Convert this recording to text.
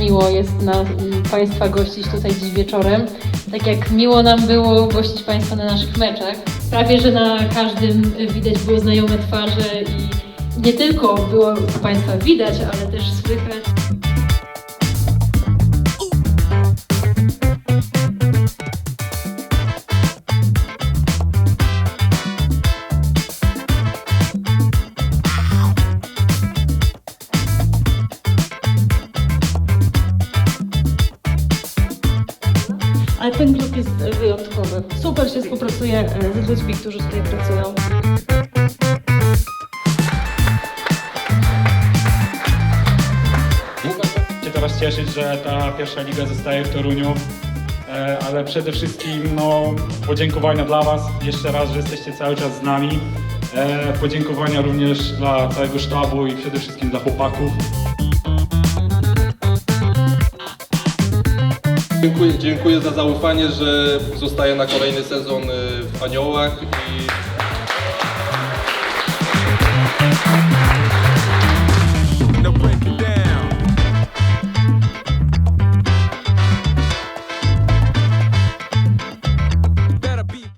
Miło jest na, m, Państwa gościć tutaj dziś wieczorem. Tak jak miło nam było gościć Państwa na naszych meczach. Prawie, że na każdym widać było znajome twarze i nie tylko było Państwa widać, ale też słychać. Ale ten klub jest wyjątkowy. Super się współpracuje e, z ludźmi, którzy tutaj pracują. się teraz cieszyć, że ta pierwsza liga zostaje w Toruniu, E, ale przede wszystkim no, podziękowania dla Was jeszcze raz, że jesteście cały czas z nami. E, Podziękowania również dla całego sztabu i przede wszystkim dla chłopaków. Dziękuję, dziękuję za zaufanie, że zostaję na kolejny sezon y, w Aniołach i